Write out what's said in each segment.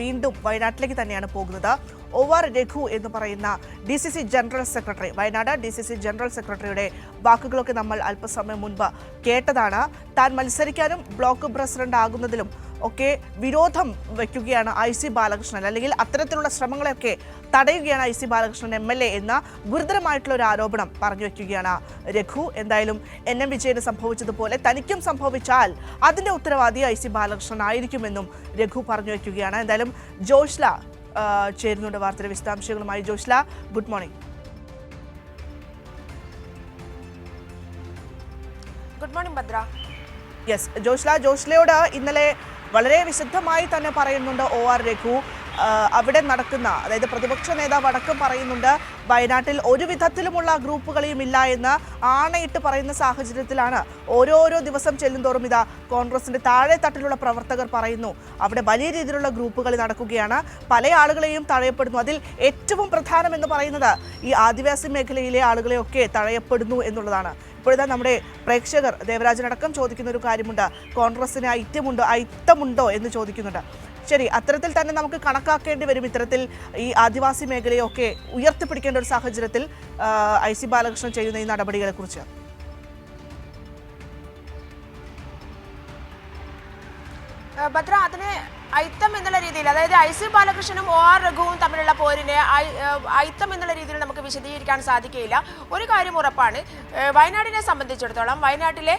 വീണ്ടും വയനാട്ടിലേക്ക് തന്നെയാണ് പോകുന്നത്. ഒ ആർ രഘു എന്ന് പറയുന്ന D C C general secretary Wayanad D C C general സെക്രട്ടറിയുടെ വാക്കുകളൊക്കെ നമ്മൾ അല്പസമയം മുൻപ് കേട്ടതാണ്. താൻ മത്സരിക്കാനും ബ്ലോക്ക് പ്രസിഡന്റ് ആകുന്നതിലും ഒക്കെ വിരോധം വയ്ക്കുകയാണ് ഐ സി ബാലകൃഷ്ണൻ. അല്ലെങ്കിൽ അത്തരത്തിലുള്ള ശ്രമങ്ങളെയൊക്കെ തടയുകയാണ് I C Balakrishnan M L A എന്ന ഗുരുതരമായിട്ടുള്ള ഒരു ആരോപണം പറഞ്ഞു വയ്ക്കുകയാണ് രഘു. എന്തായാലും എൻ എം വിജയന് സംഭവിച്ചതുപോലെ തനിക്കും സംഭവിച്ചാൽ അതിന്റെ ഉത്തരവാദി ഐ സി ബാലകൃഷ്ണൻ ആയിരിക്കുമെന്നും രഘു പറഞ്ഞു വയ്ക്കുകയാണ്. എന്തായാലും ജോഷ്ല ചേരുന്നുണ്ട് വാർത്തയുടെ വിശദാംശങ്ങളുമായി. Joshla good morning. Good morning Bhadra. Yes Joshla ജോഷ്ലയോട് ഇന്നലെ വളരെ വിശദമായി തന്നെ പറയുന്നുണ്ട് ഒ ആർ രഘു. അവിടെ നടക്കുന്ന അതായത് പ്രതിപക്ഷ നേതാവ് അടക്കം പറയുന്നുണ്ട് വയനാട്ടിൽ ഒരു വിധത്തിലുമുള്ള ഗ്രൂപ്പുകളെയും ഇല്ല എന്ന് ആണയിട്ട് പറയുന്ന സാഹചര്യത്തിലാണ് ഓരോരോ ദിവസം ചെല്ലുന്തോറും ഇതാ കോൺഗ്രസിന്റെ താഴെ തട്ടിലുള്ള പ്രവർത്തകർ പറയുന്നു. അവിടെ വലിയ രീതിയിലുള്ള ഗ്രൂപ്പുകൾ നടക്കുകയാണ്. പല ആളുകളെയും തഴയപ്പെടുന്നു. അതിൽ ഏറ്റവും പ്രധാനം എന്ന് പറയുന്നത് ഈ ആദിവാസി മേഖലയിലെ ആളുകളെയൊക്കെ തഴയപ്പെടുന്നു എന്നുള്ളതാണ്. ഇപ്പോഴിതാ നമ്മുടെ പ്രേക്ഷകർ ദേവരാജനടക്കം ചോദിക്കുന്ന ഒരു കാര്യമുണ്ട് കോൺഗ്രസിന് ഐത്യമുണ്ടോ ഐത്തമുണ്ടോ എന്ന് ചോദിക്കുന്നുണ്ട്. ശരി അത്തരത്തിൽ തന്നെ നമുക്ക് കണക്കാക്കേണ്ടി വരും ഇത്തരത്തിൽ ഈ ആദിവാസി മേഖലയൊക്കെ ഉയർത്തിപ്പിടിക്കേണ്ട ഒരു സാഹചര്യത്തിൽ ഐ സി ബാലകൃഷ്ണൻ ചെയ്യുന്ന ഈ നടപടികളെ കുറിച്ച് ഏഹ് ഭദ്ര ഐത്തം അതായത് ഐ സി ബാലകൃഷ്ണനും ഒ ആർ രഘുവും തമ്മിലുള്ള പോരിനെ ഐത്തം എന്നുള്ള രീതിയിൽ നമുക്ക് വിശദീകരിക്കാൻ സാധിക്കുകയില്ല. ഒരു കാര്യം ഉറപ്പാണ്. വയനാടിനെ സംബന്ധിച്ചിടത്തോളം വയനാട്ടിലെ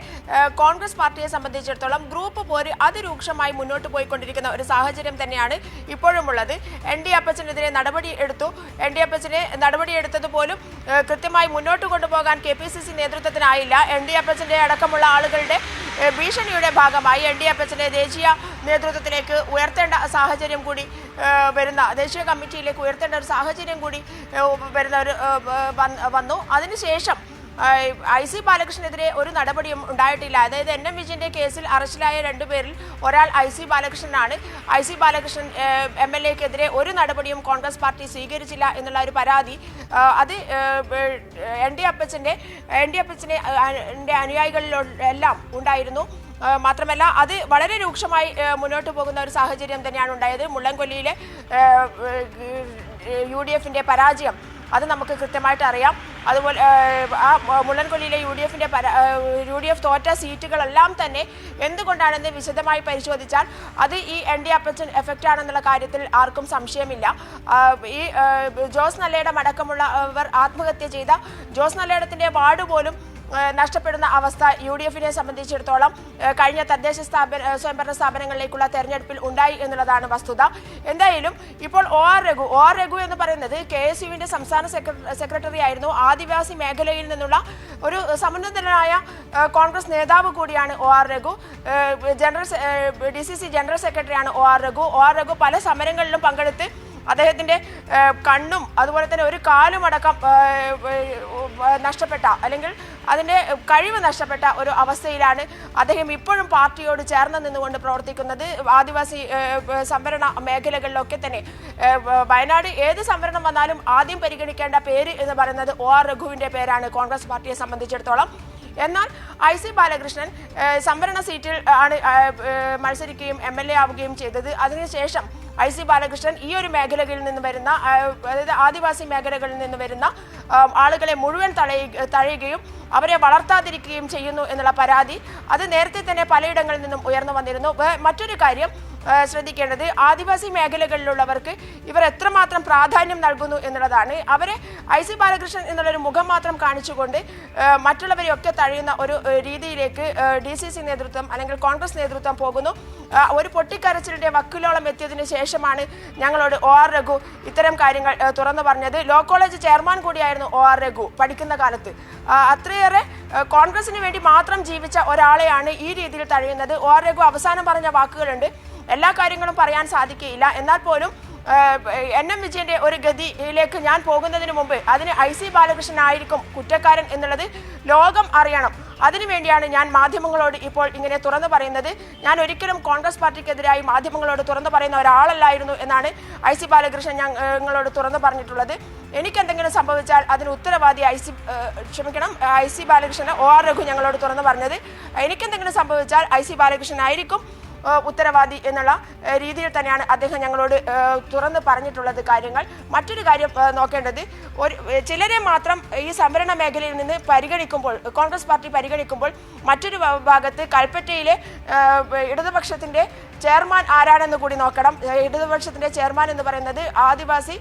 കോൺഗ്രസ് പാർട്ടിയെ സംബന്ധിച്ചിടത്തോളം ഗ്രൂപ്പ് പോര് അതിരൂക്ഷമായി മുന്നോട്ട് പോയിക്കൊണ്ടിരിക്കുന്ന ഒരു സാഹചര്യം തന്നെയാണ് ഇപ്പോഴുമുള്ളത്. എൻ ഡി അപ്പച്ചനെതിരെ നടപടി എടുത്തു. എൻ ഡി അപ്പച്ചനെ നടപടി എടുത്തതുപോലും കൃത്യമായി മുന്നോട്ട് കൊണ്ടുപോകാൻ കെ പി സി സി നേതൃത്വത്തിനായില്ല. എൻ ഡി അപ്പച്ചന്റെ അടക്കമുള്ള ആളുകളുടെ ഭീഷണിയുടെ ഭാഗമായി എൻ ഡി എഫ് എസിന്റെ ദേശീയ നേതൃത്വത്തിലേക്ക് ഉയർത്തേണ്ട സാഹചര്യം കൂടി വരുന്ന ദേശീയ കമ്മിറ്റിയിലേക്ക് ഉയർത്തേണ്ട ഒരു സാഹചര്യം കൂടി വരുന്ന ഒരു വന്നു. അതിനുശേഷം ഐ സി ബാലകൃഷ്ണനെതിരെ ഒരു നടപടിയും ഉണ്ടായിട്ടില്ല. അതായത് എൻ എം വിജയന്റെ കേസിൽ അറസ്റ്റിലായ രണ്ടുപേരിൽ ഒരാൾ I C ബാലകൃഷ്ണനാണ്. I C Balakrishnan M L എക്കെതിരെ ഒരു നടപടിയും കോൺഗ്രസ് പാർട്ടി സ്വീകരിച്ചില്ല എന്നുള്ള ഒരു പരാതി. അത് എൻ ഡി അപ്പച്ചന്റെ എൻ ഡി അപ്പച്ചനെ അനുയായികളിലെല്ലാം ഉണ്ടായിരുന്നു. മാത്രമല്ല അത് വളരെ രൂക്ഷമായി മുന്നോട്ട് പോകുന്ന ഒരു സാഹചര്യം തന്നെയാണ് ഉണ്ടായത്. മുള്ളൻകൊല്ലിയിലെ യു ഡി എഫിന്റെ പരാജയം. അത് നമുക്ക് കൃത്യമായിട്ട് അറിയാം. അതുപോലെ ആ മുള്ളൻകൊല്ലിയിലെ യു ഡി എഫിന്റെ പരാ യു ഡി എഫ് തോറ്റ സീറ്റുകളെല്ലാം തന്നെ എന്തുകൊണ്ടാണെന്ന് വിശദമായി പരിശോധിച്ചാൽ അത് ഈ എൻ ഡി അപ്പച്ചൻ എഫക്റ്റ് ആണെന്നുള്ള കാര്യത്തിൽ ആർക്കും സംശയമില്ല. ഈ ജോസ് നല്ലയിടം അടക്കമുള്ളവർ ആത്മഹത്യ ചെയ്ത ജോസ് നല്ലയിടത്തിന്റെ വാർഡ് പോലും നഷ്ടപ്പെടുന്ന അവസ്ഥ യു ഡി എഫിനെ സംബന്ധിച്ചിടത്തോളം കഴിഞ്ഞ തദ്ദേശ സ്ഥാപന സ്വയംഭരണ സ്ഥാപനങ്ങളിലേക്കുള്ള തെരഞ്ഞെടുപ്പിൽ ഉണ്ടായി എന്നുള്ളതാണ് വസ്തുത. എന്തായാലും ഇപ്പോൾ O. R. Raghu O. R. Raghu എന്ന് പറയുന്നത് കെ. എസ്. യുവിന്റെ സംസ്ഥാന സെക്രട്ടറി ആയിരുന്നു. ആദിവാസി മേഖലയിൽ നിന്നുള്ള ഒരു സമുന്നതനായ കോൺഗ്രസ് നേതാവ് കൂടിയാണ് O. R. Raghu. General D C C general സെക്രട്ടറിയാണ് O. R. Raghu. O. R. Raghu പല സമരങ്ങളിലും പങ്കെടുത്ത് അദ്ദേഹത്തിന്റെ ഏഹ്, കണ്ണും അതുപോലെ തന്നെ ഒരു കാലും അടക്കം നഷ്ടപ്പെട്ട അല്ലെങ്കിൽ അതിന്റെ കഴിവ് നഷ്ടപ്പെട്ട ഒരു അവസ്ഥയിലാണ് അദ്ദേഹം ഇപ്പോഴും പാർട്ടിയോട് ചേർന്ന് നിന്നുകൊണ്ട് പ്രവർത്തിക്കുന്നത്. ആദിവാസി സംവരണ മേഖലകളിലൊക്കെ തന്നെ. വയനാട് ഏത് സംവരണം വന്നാലും ആദ്യം പരിഗണിക്കേണ്ട പേര് എന്ന് പറയുന്നത് ഒ ആർ രഘുവിന്റെ പേരാണ് കോൺഗ്രസ് പാർട്ടിയെ സംബന്ധിച്ചിടത്തോളം. എന്നാൽ ഐ സി ബാലകൃഷ്ണൻ സംവരണ സീറ്റിൽ ആണ് മത്സരിക്കുകയും എം എൽ എ ആവുകയും ചെയ്തത്. അതിനുശേഷം ഐ സി ബാലകൃഷ്ണൻ ഈ ഒരു മേഖലകളിൽ നിന്ന് വരുന്ന അതായത് ആദിവാസി മേഖലകളിൽ നിന്ന് വരുന്ന ആളുകളെ മുഴുവൻ തഴയ തഴയുകയും അവരെ വളർത്താതിരിക്കുകയും ചെയ്യുന്നു എന്നുള്ള പരാതി അത് നേരത്തെ തന്നെ പലയിടങ്ങളിൽ നിന്നും ഉയർന്നു വന്നിരുന്നു. മറ്റൊരു കാര്യം ശ്രദ്ധിക്കേണ്ടത് ആദിവാസി മേഖലകളിലുള്ളവർക്ക് ഇവർ എത്രമാത്രം പ്രാധാന്യം നൽകുന്നു എന്നുള്ളതാണ്. അവരെ ഐ സി ബാലകൃഷ്ണൻ എന്നുള്ളൊരു മുഖം മാത്രം കാണിച്ചുകൊണ്ട് മറ്റുള്ളവരെയൊക്കെ തഴയുന്ന ഒരു രീതിയിലേക്ക് ഡി സി സി നേതൃത്വം അല്ലെങ്കിൽ കോൺഗ്രസ് നേതൃത്വം പോകുന്നു. ഒരു പൊട്ടിക്കരച്ചിലിന്റെ വക്കിലോളം എത്തിയതിനു ശേഷമാണ് ഞങ്ങളോട് ഒ ആർ രഘു ഇത്തരം കാര്യങ്ങൾ തുറന്നു പറഞ്ഞത്. ലോ കോളേജ് ചെയർമാൻ കൂടിയായിരുന്നു ഒ ആർ രഘു പഠിക്കുന്ന കാലത്ത്. ആ, അത്രയേറെ കോൺഗ്രസിന് വേണ്ടി മാത്രം ജീവിച്ച ഒരാളെയാണ് ഈ രീതിയിൽ തഴയുന്നത്. രഘു അവസാനം പറഞ്ഞ വാക്കുകളുണ്ട്. എല്ലാ കാര്യങ്ങളും പറയാൻ സാധിക്കുകയില്ല. എന്നാൽ പോലും എൻ. എം. വിജയന്റെ ഒരു ഗതിയിലേക്ക് ഞാൻ പോകുന്നതിന് മുമ്പ് അതിന് ഐ. സി. ബാലകൃഷ്ണൻ ആയിരിക്കും കുറ്റക്കാരൻ എന്നുള്ളത് ലോകം അറിയണം. അതിനുവേണ്ടിയാണ് ഞാൻ മാധ്യമങ്ങളോട് ഇപ്പോൾ ഇങ്ങനെ തുറന്നു പറയുന്നത്. ഞാൻ ഒരിക്കലും കോൺഗ്രസ് പാർട്ടിക്കെതിരായി മാധ്യമങ്ങളോട് തുറന്നു പറയുന്ന ഒരാളല്ലായിരുന്നു എന്നാണ് ഐ സി ബാലകൃഷ്ണൻ ഞങ്ങളോട് തുറന്നു പറഞ്ഞിട്ടുള്ളത്. എനിക്കെന്തെങ്കിലും സംഭവിച്ചാൽ അതിന് ഉത്തരവാദി ഐ സി ക്ഷമിക്കണം I C Balakrishnan O R Raghu ഞങ്ങളോട് തുറന്നു പറഞ്ഞത്. എനിക്കെന്തെങ്കിലും സംഭവിച്ചാൽ ഐ സി ബാലകൃഷ്ണൻ ആയിരിക്കും ഉത്തരവാദി എന്നുള്ള രീതിയിൽ തന്നെയാണ് അദ്ദേഹം ഞങ്ങളോട് തുറന്ന് പറഞ്ഞിട്ടുള്ളത് കാര്യങ്ങൾ. മറ്റൊരു കാര്യം നോക്കേണ്ടത് ഒരു ചിലരെ മാത്രം ഈ സംവരണ മേഖലയിൽ നിന്ന് പരിഗണിക്കുമ്പോൾ കോൺഗ്രസ് പാർട്ടി പരിഗണിക്കുമ്പോൾ മറ്റൊരു ഭാഗത്ത് കൽപ്പറ്റയിലെ ഇടതുപക്ഷത്തിന്റെ ചെയർമാൻ ആരാണെന്ന് കൂടി നോക്കണം. ഇടതുപക്ഷത്തിന്റെ ചെയർമാൻ എന്ന് പറയുന്നത് ആദിവാസി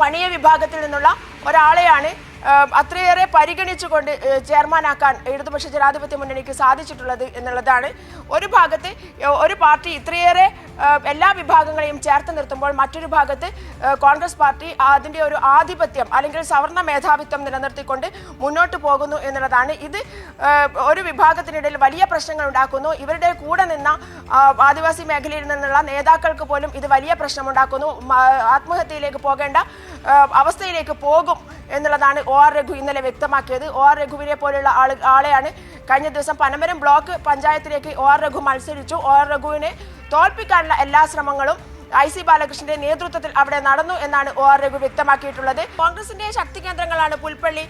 പണിയ വിഭാഗത്തിൽ നിന്നുള്ള ഒരാളെയാണ് അത്രയേറെ പരിഗണിച്ചുകൊണ്ട് ചെയർമാനാക്കാൻ ഇടതുപക്ഷ ജനാധിപത്യ മുന്നണിക്ക് സാധിച്ചിട്ടുള്ളത് എന്നുള്ളതാണ്. ഒരു ഭാഗത്ത് ഒരു പാർട്ടി ഇത്രയേറെ എല്ലാ വിഭാഗങ്ങളെയും ചേർത്ത് നിർത്തുമ്പോൾ മറ്റൊരു ഭാഗത്ത് കോൺഗ്രസ് പാർട്ടി അതിന്റെ ഒരു ആധിപത്യം അല്ലെങ്കിൽ സവർണ മേധാവിത്വം നിലനിർത്തിക്കൊണ്ട് മുന്നോട്ട് പോകുന്നു എന്നുള്ളതാണ്. ഇത് ഒരു വിഭാഗത്തിനിടയിൽ വലിയ പ്രശ്നങ്ങൾ ഉണ്ടാക്കുന്നു ഇവരുടെ കൂടെ നിന്ന ആദിവാസി മേഖലയിൽ നിന്നുള്ള നേതാക്കൾക്ക് പോലും ഇത് വലിയ പ്രശ്നമുണ്ടാക്കുന്നു. ആത്മഹത്യയിലേക്ക് പോകേണ്ട അവസ്ഥയിലേക്ക് പോകും എന്നുള്ളതാണ് ഒ ആർ രഘു ഇന്നലെ വ്യക്തമാക്കിയത്. ഒ ആർ രഘുവിനെ പോലെയുള്ള ആൾ ആളെയാണ് കഴിഞ്ഞ ദിവസം പനമരം ബ്ലോക്ക് പഞ്ചായത്തിലേക്ക് ഒ ആർ രഘു മത്സരിച്ചു. ഒ ആർ രഘുവിനെ തോൽപ്പിക്കാനുള്ള എല്ലാ ശ്രമങ്ങളും ഐ സി ബാലകൃഷ്ണന്റെ നേതൃത്വത്തിൽ അവിടെ നടന്നു എന്നാണ് ഒ ആർ രഘു വ്യക്തമാക്കിയിട്ടുള്ളത്. കോൺഗ്രസിന്റെ ശക്തി കേന്ദ്രങ്ങളാണ് പുൽപ്പള്ളി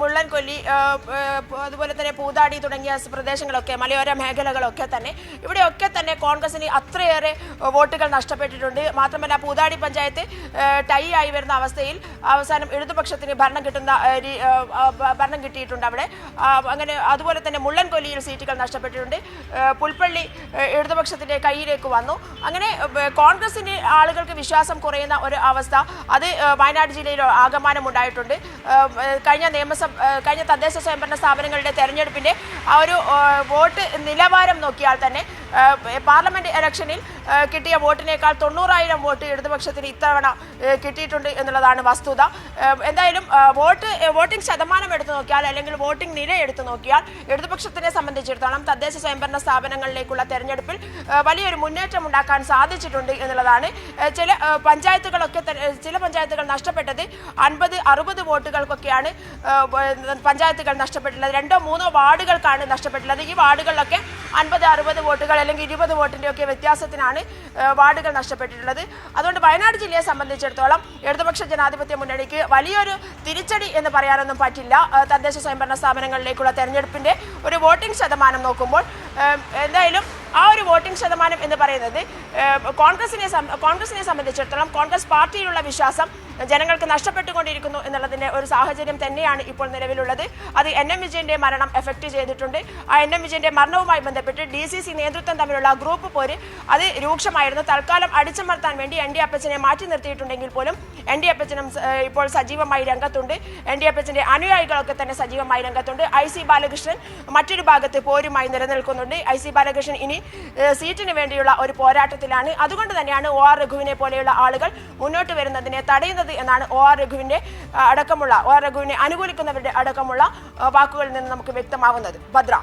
മുള്ളൻകൊല്ലി അതുപോലെ തന്നെ പൂതാടി തുടങ്ങിയ പ്രദേശങ്ങളൊക്കെ മലയോര മേഖലകളൊക്കെ തന്നെ. ഇവിടെയൊക്കെ തന്നെ കോൺഗ്രസിന് അത്രയേറെ വോട്ടുകൾ നഷ്ടപ്പെട്ടിട്ടുണ്ട്. മാത്രമല്ല പൂതാടി പഞ്ചായത്ത് ടൈ ആയി വരുന്ന അവസ്ഥയിൽ അവസാനം ഇടതുപക്ഷത്തിന് ഭരണം കിട്ടുന്ന ഭരണം കിട്ടിയിട്ടുണ്ട് അവിടെ. അങ്ങനെ അതുപോലെ തന്നെ മുള്ളൻകൊല്ലിയിൽ സീറ്റുകൾ നഷ്ടപ്പെട്ടിട്ടുണ്ട്. പുൽപ്പള്ളി ഇടതുപക്ഷത്തിന്റെ കയ്യിലേക്ക് വന്നു. അങ്ങനെ ആ, കോൺഗ്രസിന് ആളുകൾക്ക് വിശ്വാസം കുറയുന്ന ഒരു അവസ്ഥ അത് വയനാട് ജില്ലയിൽ ആകമാനം ഉണ്ടായിട്ടുണ്ട് കഴിഞ്ഞ നിയമസഭ കഴിഞ്ഞ തദ്ദേശ സ്വയംഭരണ സ്ഥാപനങ്ങളുടെ തെരഞ്ഞെടുപ്പിന്റെ ആ ഒരു വോട്ട് നിലവാരം നോക്കിയാൽ തന്നെ പാർലമെന്റ് ഇലക്ഷനിൽ കിട്ടിയ വോട്ടിനേക്കാൾ തൊണ്ണൂറായിരം വോട്ട് ഇടതുപക്ഷത്തിന് ഇത്തവണ കിട്ടിയിട്ടുണ്ട് എന്നുള്ളതാണ് വസ്തുത. എന്തായാലും വോട്ട് വോട്ടിംഗ് ശതമാനം എടുത്തു നോക്കിയാൽ അല്ലെങ്കിൽ വോട്ടിംഗ് നില എടുത്തു നോക്കിയാൽ ഇടതുപക്ഷത്തിനെ സംബന്ധിച്ചിടത്തോളം തദ്ദേശ സ്വയംഭരണ സ്ഥാപനങ്ങളിലേക്കുള്ള തെരഞ്ഞെടുപ്പിൽ വലിയൊരു മുന്നേറ്റം ഉണ്ടാക്കാൻ സാധിച്ചിട്ടുണ്ട് എന്നുള്ളതാണ്. ചില പഞ്ചായത്തുകളൊക്കെ ചില പഞ്ചായത്തുകൾ നഷ്ടപ്പെട്ടത് അൻപത് അറുപത് വോട്ടുകൾക്കൊക്കെയാണ് പഞ്ചായത്തുകൾ നഷ്ടപ്പെട്ടുള്ളത് രണ്ടോ മൂന്നോ വാർഡുകൾക്കാണ് നഷ്ടപ്പെട്ടുള്ളത് ഈ വാർഡുകളിലൊക്കെ അൻപത് അറുപത് വോട്ടുകൾ അല്ലെങ്കിൽ ഇരുപത് വോട്ടിന്റെ ഒക്കെ വ്യത്യാസത്തിനാണ് ആ, വാർഡുകൾ നഷ്ടപ്പെട്ടിട്ടുള്ളത്. അതുകൊണ്ട് വയനാട് ജില്ലയെ സംബന്ധിച്ചിടത്തോളം ഇടതുപക്ഷ ജനാധിപത്യ മുന്നണിക്ക് വലിയൊരു തിരിച്ചടി എന്ന് പറയാനൊന്നും പറ്റില്ല. തദ്ദേശ സ്വയംഭരണ സ്ഥാപനങ്ങളിലേക്കുള്ള തെരഞ്ഞെടുപ്പിന്റെ ഒരു വോട്ടിംഗ് ശതമാനം നോക്കുമ്പോൾ എന്തായാലും ആ ഒരു വോട്ടിംഗ് ശതമാനം എന്ന് പറയുന്നത് കോൺഗ്രസിനെ കോൺഗ്രസിനെ സംബന്ധിച്ചിടത്തോളം കോൺഗ്രസ് പാർട്ടിയിലുള്ള വിശ്വാസം ജനങ്ങൾക്ക് നഷ്ടപ്പെട്ടുകൊണ്ടിരിക്കുന്നു എന്നുള്ളതിന്റെ ഒരു സാഹചര്യം തന്നെയാണ് ഇപ്പോൾ നിലവിലുള്ളത്. അത് എൻ എം വിജയന്റെ മരണം എഫക്റ്റ് ചെയ്തിട്ടുണ്ട്. ആ എൻ എം വിജയന്റെ മരണവുമായി ബന്ധപ്പെട്ട് ഡി സി സി നേതൃത്വം തമ്മിലുള്ള ഗ്രൂപ്പ് പോര് അത് രൂക്ഷമായിരുന്നു. തൽക്കാലം അടിച്ചമർത്താൻ വേണ്ടി എൻ ഡി അപ്പച്ചനെ മാറ്റി നിർത്തിയിട്ടുണ്ടെങ്കിൽ പോലും എൻ ഡി അപ്പച്ചനും ഇപ്പോൾ സജീവമായി രംഗത്തുണ്ട്. എൻ ഡി അപ്പച്ചന്റെ അനുയായികളൊക്കെ തന്നെ സജീവമായി രംഗത്തുണ്ട്. ഐ സി ബാലകൃഷ്ണൻ മറ്റൊരു ഭാഗത്ത് പോരുമായി നിലനിൽക്കുന്നുണ്ട്. ഐ സി ബാലകൃഷ്ണൻ ഇനി സീറ്റിന് വേണ്ടിയുള്ള ഒരു പോരാട്ടത്തിലാണ്. അതുകൊണ്ട് തന്നെയാണ് ഒ ആർ രഘുവിനെ പോലെയുള്ള ആളുകൾ മുന്നോട്ട് വരുന്നതിനെ തടയുന്നത് എന്നാണ് ഒ ആർ രഘുവിന്റെ അടക്കമുള്ള ഒ ആർ രഘുവിനെ അനുകൂലിക്കുന്നവരുടെ അടക്കമുള്ള വാക്കുകളിൽ നിന്ന് നമുക്ക് വ്യക്തമാവുന്നത്. ഭദ്ര.